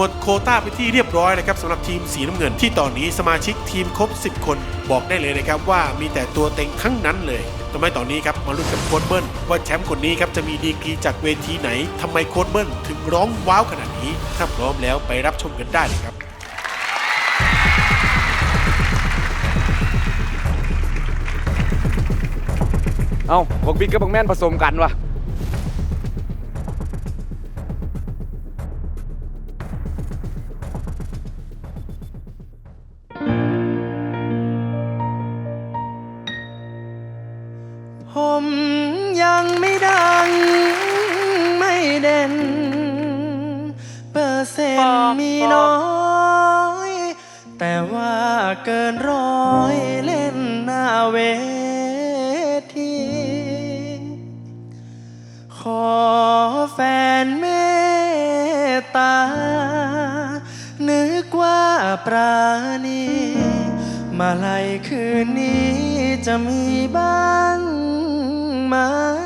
หมดโคต้าไปที่เรียบร้อยนะครับสำหรับทีมสีน้ำเงิน ที่ตอนนี้สมาชิกทีมครบ 10 คน บอกได้เลยนะครับว่ามีแต่ตัวเต็งทั้งนั้นเลยทำไมตอนนี้ครับมาลุ้นกับโค้ดเบิ้ลว่าแชมป์คนนี้ครับจะมีดีกรีจากเวทีไหนทำไมโค้ดเบิ้ลถึงร้องว้าวขนาดนี้ถ้าพร้อมแล้วไปรับชมกันได้เลยครับเอ้าบอกบิ๊กกับบอกแม่นผสมกันวะ ผมยังไม่ดัง ไม่เด่น เปอร์เซ็นต์มีน้อย แต่ว่าเกินร้อยเล่นหน้าเวที ขอแฟนเมตตา นึกว่าปราณี มาลัยคืนนี้จะมีบ้างไห มา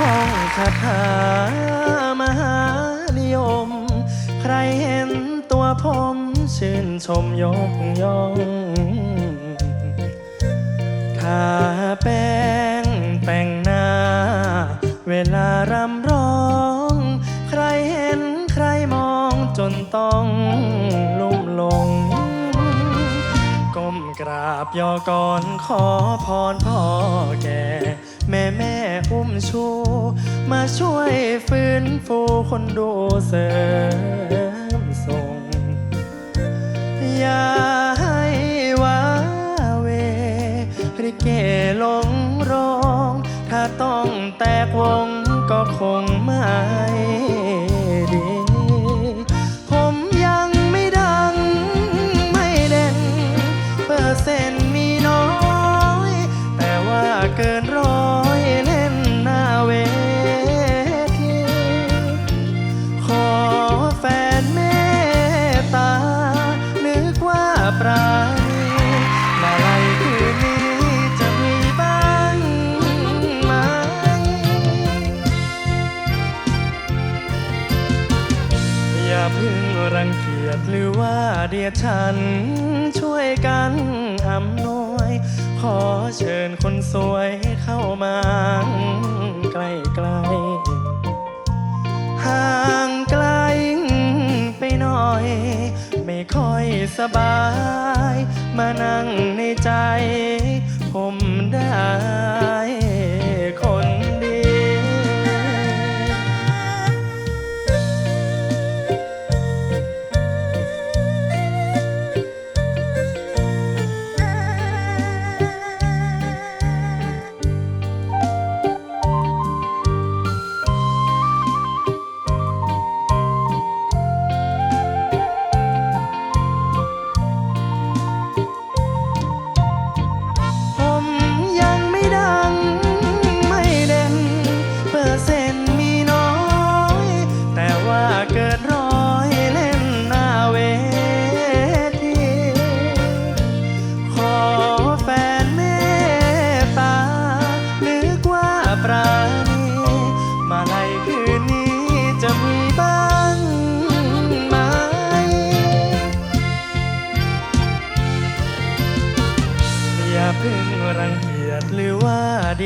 ท่องคาถามหานิยม ใครเห็นตัวผมชื่นชมยกย่องทาแป้งแต่งหน้า เวลารำร้อง ใครเห็นใครมองจนต้องลุ่มหลง ก้มกราบยอก่อนขอพรพ่อแก่ แม่แม่อุ้มชู มาช่วยฟื้นฟูคนดูเสริมส่ง อย่าให้ว้าเว ริเกหลงร้อง ถ้าต้องแตกวง ว่าเดียฉันช่วยกันอำนวย ขอเชิญคนสวยเข้ามาใกล้ๆห่างไกลไปหน่อย ไม่ค่อยสบาย มานั่งในใจ ผมได้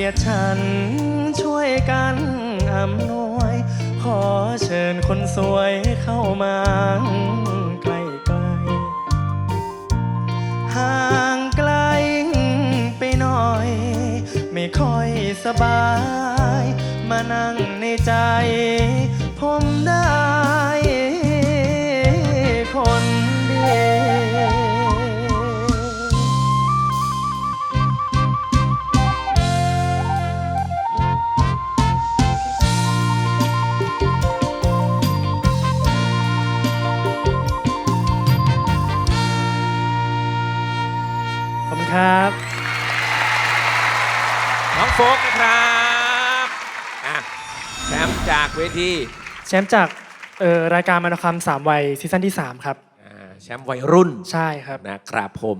ยฉันช่วยกันอำนวย ขอเชิญคนสวยเข้ามาใกล้ๆห่างไกลไปหน่อย ไม่ค่อยสบาย มานั่งในใจ ผมได้ จากเวทีแชมป์จากเอ่อรายการมานคำสามวัยซีซั่นที่ 3 ครับ อ่าแชมป์วัยรุ่นใช่ครับ นะครับผม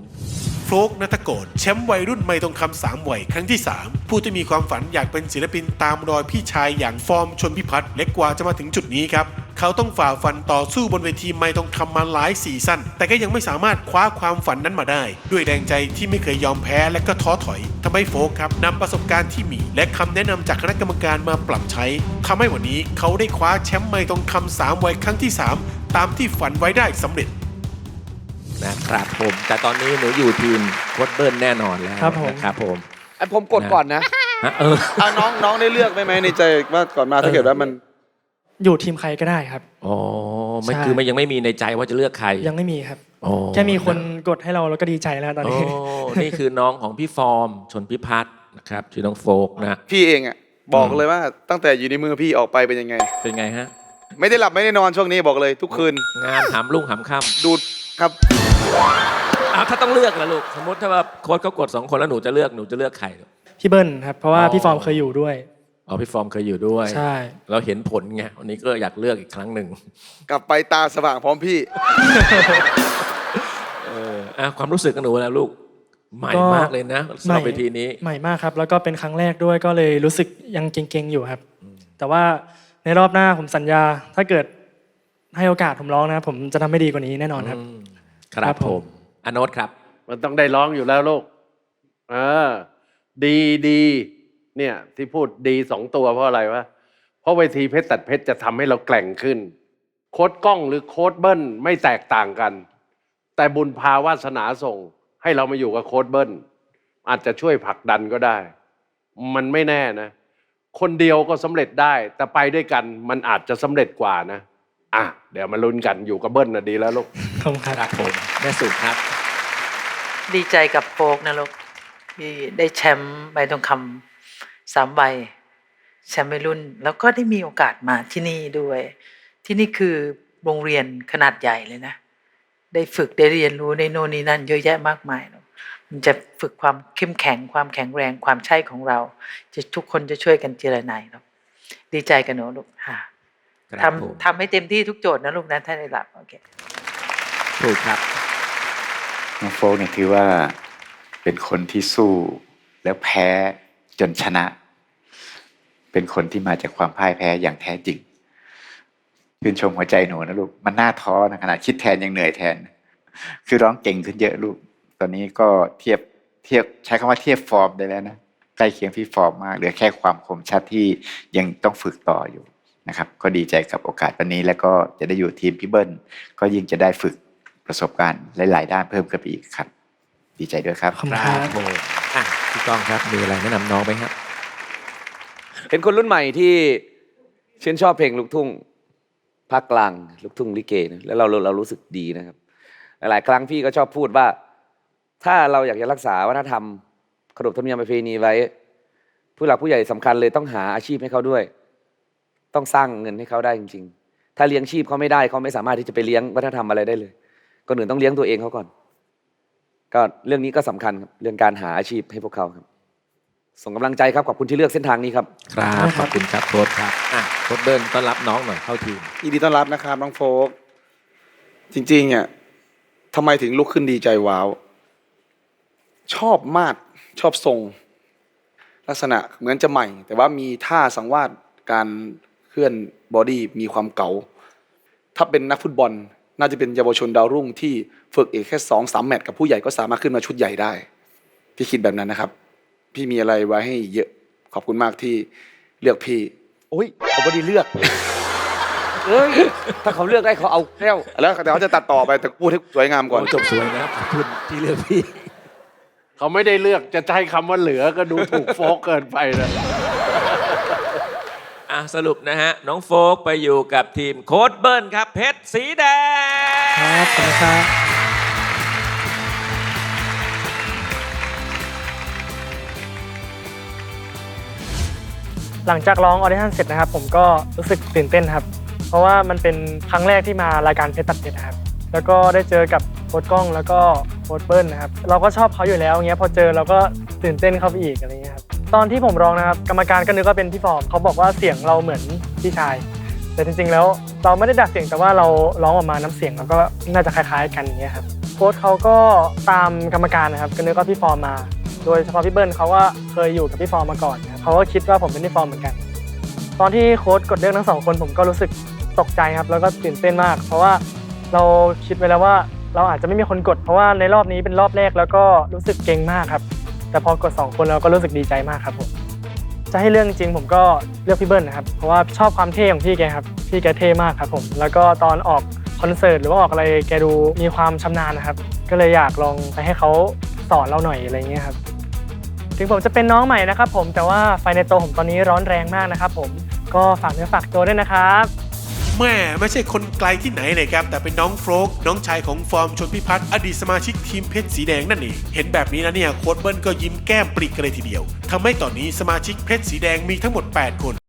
โฟลกนัทโกรแชมป์วัยรุ่นไม่ทองคำสามวัยครั้งที่ 3 ผู้ที่มีความฝันอยากเป็นศิลปินตามรอยพี่ชายอย่างฟอร์มชนพิพัฒน์เล็กกว่าจะมาถึงจุดนี้ครับ เขาต้องฝ่าฟันต่อสู้บนเวทีไม่ทองคำมาหลายซีซั่นแต่ก็ยังไม่สามารถคว้าความฝันนั้นมาได้ ด้วยแรงใจที่ไม่เคยยอมแพ้และก็ท้อถอยทำให้โฟลกครับนำประสบการณ์ที่มี และคำแนะนำจากคณะกรรมการมาปรับใช้ทำให้วันนี้เขาได้คว้าแชมป์ไม่ทองคำสามวัยครั้งที่สามตามที่ฝันไว้ได้สำเร็จนะครับผม แต่ตอนนี้หนูอยู่ทีมโคดเบิร์นแน่นอนแล้วครับผมนะครับผมไอ้ผมกดก่อนนะฮะเออเอาน้องน้องได้เลือกไหมไหมในใจว่าก่อนมาถ้าเกิดว่ามัน อยู่ทีมใครก็ได้ครับ อ๋อไม่ใช่ คือมันยังไม่มีในใจว่าจะเลือกใครยังไม่มีครับ อ๋อแค่มีคนกดให้เราเราก็ดีใจแล้วตอนโอ้นี้ นี่คือน้องของพี่ฟอร์ม ชนพิพัฒน์นะครับชื่อน้องโฟกนะ พี่เองอะบอกอืมเลยว่าตั้งแต่อยู่ในมือพี่ออกไปเป็นยังไง เป็นไงฮะ ไม่ได้หลับไม่ได้นอนช่วงนี้บอกเลย ทุกคืนงานหามลุ่งหามค่ำดูดครับอ้าวถ้าต้องเลือกล่ะลูก สมมติถ้าว่าโค้ชเขากดสองคนแล้วหนูจะเลือกหนูจะเลือกใครลูก พี่เบิ้ลครับ เพราะว่าอ๋อ พี่ฟอร์มเคยอยู่ด้วย อ๋อพี่ฟอร์มเคยอยู่ด้วยใช่ เราเห็นผลไงวันนี้ก็อยากเลือกอีกครั้งหนึ่งกลับไปตาสว่างพร้อมพี่ เอออะความรู้สึกของหนูแล้วลูกใหม่ก็มากเลยนะสำหรับเวทีนี้ ใหม่มากครับ แล้วก็เป็นครั้งแรกด้วยก็เลยรู้สึกยังเก่งๆอยู่ครับ แต่ว่าในรอบหน้าผมสัญญา ถ้าเกิดให้โอกาสผมร้องนะ ผมจะทำให้ดีกว่านี้แน่นอนครับ ครัครับบผผม มอโนตครับ มันต้องได้ร้องอยู่แล้วลูกเออดีดี เนี่ยที่พูดดีสองตัวเพราะอะไรวะเพราะเวทีเพชรตัดเพชรจะทำให้เราแกร่งขึ้น โค้ดกล้องหรือโค้ดเบิ้ลไม่แตกต่างกัน แต่บุญพาวาสนาส่ง ให้เรามาอยู่กับโค้ดเบิ้ลอาจจะช่วยผลักดันก็ได้ มันไม่แน่นะ คนเดียวก็สำเร็จได้ แต่ไปด้วยกันมันอาจจะสำเร็จกว่านะอะเดี๋ยวมาลุ้นกันอยู่กับเบิ้ลนะดีแล้วลูกขอบคุณครับครับผมแม่สุครับ ดีใจกับโฟกนะลูกที่ได้แชมป์ใบทองคำ สามใบแชมป์วัยรุ่น แล้วก็ได้มีโอกาสมาที่นี่ด้วย ที่นี่คือโรงเรียนขนาดใหญ่เลยนะ ได้ฝึกได้เรียนรู้ในโน่นนี่นั่นเยอะแยะมากมายเนอะมันจะฝึกความเข้มแข็งความแข็งแรงความใช่ของเรา จะทุกคนจะช่วยกันเจรนายเนาะดีใจกันเนอะลูกค่ะครับผมทำทำให้เต็มที่ทุกโจทย์นะลูกนะถ้าได้รับโอเคถูกครับน้องโฟกเนี่ยถือว่าเป็นคนที่สู้แล้วแพ้ จนชนะ เป็นคนที่มาจากความพ่ายแพ้อย่างแท้จริงชื่นชมหัวใจหนูนะลูกมันน่าท้อนะขนาดคิดแทนยังเหนื่อยแทน คือร้องเก่งขึ้นเยอะลูก ตอนนี้ก็เทียบเทียบใช้คำว่าเทียบฟอร์มได้แล้วนะใกล้เคียงพี่ฟอร์มมากเหลือแค่ความคมชัดที่ยังต้องฝึกต่ออยู่นะครับ ก็ดีใจกับโอกาสวันนี้ แล้วก็จะได้อยู่ทีมพี่เบิ้ลก็ยิ่งจะได้ฝึกประสบการณ์หลาย ๆ ด้านเพิ่มขึ้นไปอีกครับ ดีใจด้วยครับขอบคุณครับ อะพี่ก้องครับมีอะไรแนะนำน้องไหมครับ เป็นคนรุ่นใหม่ที่ชื่นชอบเพลงลูกทุ่งภาคกลางลูกทุ่งลิเกนะแล้วเราเราเรารู้สึกดีนะครับ หลายๆครั้งพี่ก็ชอบพูดว่า ถ้าเราอยากจะรักษาวัฒนธรรม ขนบธรรมเนียมประเพณีไว้ ผู้หลักผู้ใหญ่สำคัญเลยต้องหาอาชีพให้เขาด้วย ต้องสร้างเงินให้เขาได้จริง ๆ ถ้าเลี้ยงชีพเขาไม่ได้เขาไม่สามารถที่จะไปเลี้ยงวัฒนธรรมอะไรได้เลยก่อนอื่นต้องเลี้ยงตัวเองเขาก่อน ก็เรื่องนี้ก็สำคัญครับเรื่องการหาอาชีพให้พวกเขาครับ ส่งกำลังใจครับขอบคุณที่เลือกเส้นทางนี้ครับ ครับขอบคุณครับโค้ชครับอะโค้ชเดินต้อนรับน้องหน่อยเข้าทีมยินดีต้อนรับนะครับน้องโฟกจริงๆอะทำไมถึงลุกขึ้นดีใจว้าว ชอบมากชอบทรง ลักษณะเหมือนจะใหม่ แต่ว่ามีท่าสังวาสการเคลื่อนบอดี้มีความเก๋าถ้าเป็นนักฟุตบอล น่าจะเป็นเยาวชนดาวรุ่งที่ฝึกเอกแค่สองสามแมตช์กับผู้ใหญ่ก็สามารถขึ้นมาชุดใหญ่ได้ พี่คิดแบบนั้นนะครับ พี่มีอะไรไว้ให้เยอะขอบคุณมากที่เลือกพี่โอ้ยเขาไม่ได้เลือกเอ้ยถ้าเขาเลือกได้เขาเอาแก้วแล้วแต่เขาจะตัดต่อไปแต่พูดให้สวยงามก่อนโอ้จบสวยนะครับขอบคุณที่เลือกพี่ เขาไม่ได้เลือกจะใช้คำว่าเหลือก็ดูถูกโฟกเกินไปนะ อะสรุปนะฮะ น้องโฟกไปอยู่กับทีมโค้ดเบิร์นครับ เพชรสีแดง ครับขอบคุณครับ หลังจากร้องออเดชั่นเสร็จนะครับ ผมก็รู้สึกตื่นเต้นครับ เพราะว่ามันเป็นครั้งแรกที่มารายการเพชรตัดเพชรครับ แล้วก็ได้เจอกับโค้ชกล้องแล้วก็โค้ดเบิ้ลนะครับ เราก็ชอบเขาอยู่แล้วเงี้ยพอเจอเราก็ตื่นเต้นเข้าไปอีกอะไรเงี้ย ตอนที่ผมร้องนะครับกรรมการก็นึกว่าเป็นพี่ฟอร์มเขาบอกว่าเสียงเราเหมือนพี่ชาย แต่จริงๆแล้วเราไม่ได้ดัดเสียงแต่ว่าเราร้องออกมาน้ำเสียงเราก็น่าจะคล้ายๆ กันอย่างเงี้ยครับโค้ดเขาก็ตามกรรมการนะครับก็นึกว่าพี่ฟอร์มมา โดยเฉพาะพี่เบิ้ลเขาว่าเคยอยู่กับพี่ฟอร์มมาก่อนนะครับเขาก็คิดว่าผมเป็นพี่ฟอร์มเหมือนกัน ตอนที่โค้ดกดเลือกทั้งสองคนผมก็รู้สึกตกใจครับแล้วก็ตื่นเต้นมาก เพราะว่าเราคิดไว้แล้วว่าเราอาจจะไม่มีคนกด เพราะว่าในรอบนี้เป็นรอบแรกแล้วก็รู้สึกเก่งมากครับ แต่พอกดสองคนเราก็รู้สึกดีใจมากครับผมจะให้เรื่องจริงผมก็เลือกพี่เบิ้ลนะครับ เพราะว่าชอบความเท่ของพี่แกครับ พี่แกเท่มากครับผม แล้วก็ตอนออกคอนเสิร์ตหรือว่าออกอะไรแกดูมีความชำนาญนะครับ ก็เลยอยากลองไปให้เขาสอนเราหน่อยอะไรเงี้ยครับ ถึงผมจะเป็นน้องใหม่นะครับผม แต่ว่าไฟในตัวผมตอนนี้ร้อนแรงมากนะครับผม ก็ฝากเนื้อฝากตัวด้วยนะครับ แม่ไม่ใช่คนไกลที่ไหนเลยครับ แต่เป็นน้องโฟลกน้องชายของฟอร์มชนพิพัฒน์อดีตสมาชิกทีมเพชรสีแดงนั่นเองเห็นแบบนี้นะเนี่ยโค้ดเบิ้ลก็ยิ้มแก้มปริกเลยทีเดียวทำให้ตอนนี้สมาชิกเพชรสีแดงมีทั้งหมด 8 คน